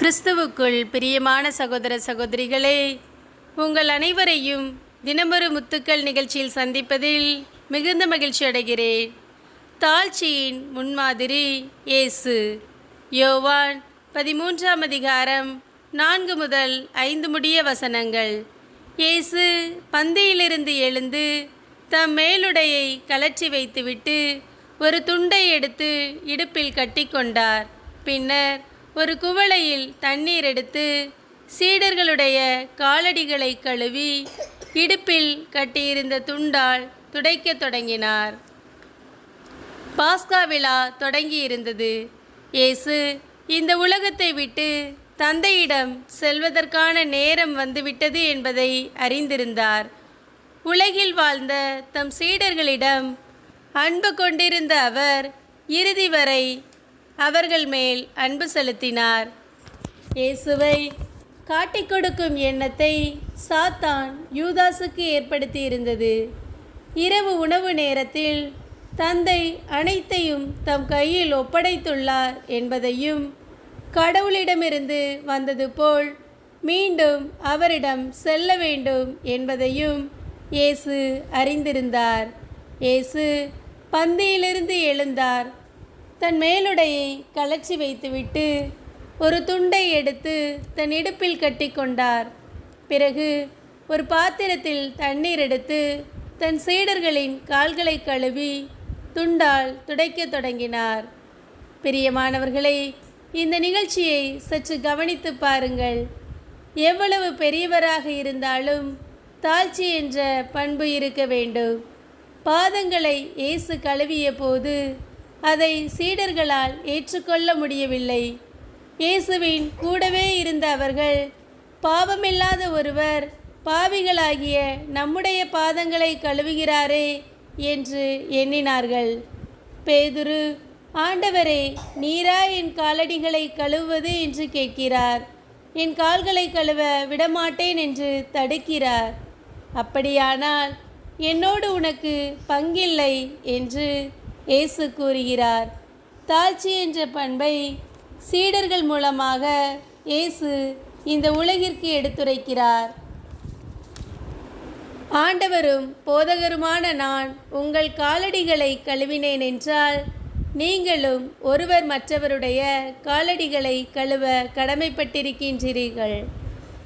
கிறிஸ்துவுக்குள் பிரியமான சகோதர சகோதரிகளே உங்கள் அனைவரையும் தினமொரு முத்துக்கள் நிகழ்ச்சியில் சந்திப்பதில் மிகுந்த மகிழ்ச்சி அடைகிறேன். தாழ்ச்சியின் முன்மாதிரி இயேசு. யோவான் பதிமூன்றாம் அதிகாரம் நான்கு முதல் ஐந்து முடிய வசனங்கள். இயேசு பந்தியிலிருந்து எழுந்து தம் மேலுடையை கலற்றி வைத்துவிட்டு ஒரு துண்டை எடுத்து இடுப்பில் கட்டிக்கொண்டார். பின்னர் ஒரு குவளையில் தண்ணீர் எடுத்து சீடர்களுடைய காலடிகளை கழுவி இடுப்பில் கட்டியிருந்த துண்டால் துடைக்கத் தொடங்கினார். பாஸ்கா விழா தொடங்கியிருந்தது. இயேசு இந்த உலகத்தை விட்டு தந்தையிடம் செல்வதற்கான நேரம் வந்துவிட்டது என்பதை அறிந்திருந்தார். உலகில் வாழ்ந்த தம் சீடர்களிடம் அன்பு கொண்டிருந்த அவர் இறுதி வரை அவர்கள் மேல் அன்பு செலுத்தினார். இயேசுவை காட்டிக் கொடுக்கும் எண்ணத்தை சாத்தான் யூதாசுக்கு ஏற்படுத்தியிருந்தது. இரவு உணவு நேரத்தில் தந்தை அனைத்தையும் தம் கையில் ஒப்படைத்துள்ளார் என்பதையும் கடவுளிடமிருந்து வந்தது போல் மீண்டும் அவரிடம் செல்ல வேண்டும் என்பதையும் இயேசு அறிந்திருந்தார். இயேசு பந்தியிலிருந்து எழுந்தார். தன் மேலுடையை கலச்சி வைத்துவிட்டு ஒரு துண்டை எடுத்து தன் இடுப்பில் கட்டிக்கொண்டார் பிறகு ஒரு பாத்திரத்தில் தண்ணீர் எடுத்து தன் சீடர்களின் கால்களை கழுவி துண்டால் துடைக்கத் தொடங்கினார். பிரியமானவர்களை இந்த நிகழ்ச்சியை சற்று கவனித்து பாருங்கள். எவ்வளவு பெரியவராக இருந்தாலும் தாழ்ச்சி என்ற பண்பு இருக்க வேண்டும். பாதங்களை இயேசு கழுவிய போது அதை சீடர்களால் ஏற்றுக்கொள்ள முடியவில்லை. இயேசுவின் கூடவே இருந்த அவர்கள் பாவமில்லாத ஒருவர் பாவிகளாகிய நம்முடைய பாதங்களை கழுவுகிறாரே என்று எண்ணினார்கள். பேதுரு ஆண்டவரே நீரா என் காலடிகளை கழுவுவது? என்று கேட்கிறார். என் கால்களை கழுவ விடமாட்டேன் என்று தடுக்கிறார். அப்படியானால் என்னோடு உனக்கு பங்கில்லை என்று இயேசு கூறுகிறார். தாழ்ச்சி என்ற பண்பை சீடர்கள் மூலமாக இயேசு இந்த உலகிற்கு எடுத்துரைக்கிறார். ஆண்டவரும் போதகருமான நான் உங்கள் காலடிகளை கழுவினேன் என்றால் நீங்களும் ஒருவர் மற்றவருடைய காலடிகளை கழுவ கடமைப்பட்டிருக்கின்றீர்கள்.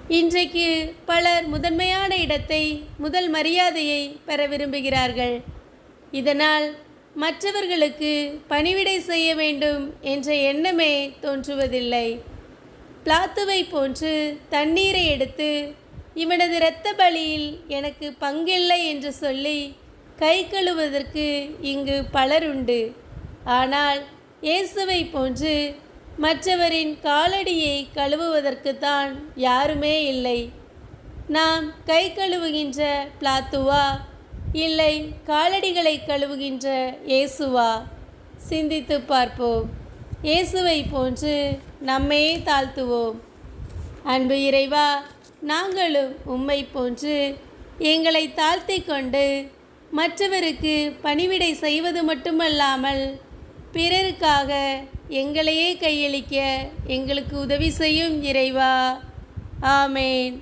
இன்றைக்கு பலர் முதன்மையான இடத்தை முதல் மரியாதையை பெற விரும்புகிறார்கள். இதனால் மற்றவர்களுக்கு பணிவிடை செய்ய வேண்டும் என்ற எண்ணமே தோன்றுவதில்லை. பிளாத்துவை போன்று தண்ணீரை எடுத்து இவனது இரத்த பலியில் எனக்கு பங்கில்லை என்று சொல்லி கை கழுவதற்கு இங்கு பலருண்டு. ஆனால் இயேசுவை போன்று மற்றவரின் காலடியை கழுவுவதற்குத்தான் யாருமே இல்லை. நாம் கை கழுவுகின்ற பிளாத்துவா? இல்லை காலடிகளை கழுவுகின்ற இயேசுவா சிந்தித்து பார்ப்போம். இயேசுவை போன்று நம்மையே தாழ்த்துவோம். அன்பு இறைவா நாங்களும் உம்மை போன்று எங்களை தாழ்த்தி கொண்டு மற்றவருக்கு பணிவிடை செய்வது மட்டுமல்லாமல் பிறருக்காக எங்களையே கையளிக்க எங்களுக்கு உதவி செய்யும் இறைவா. ஆமேன்.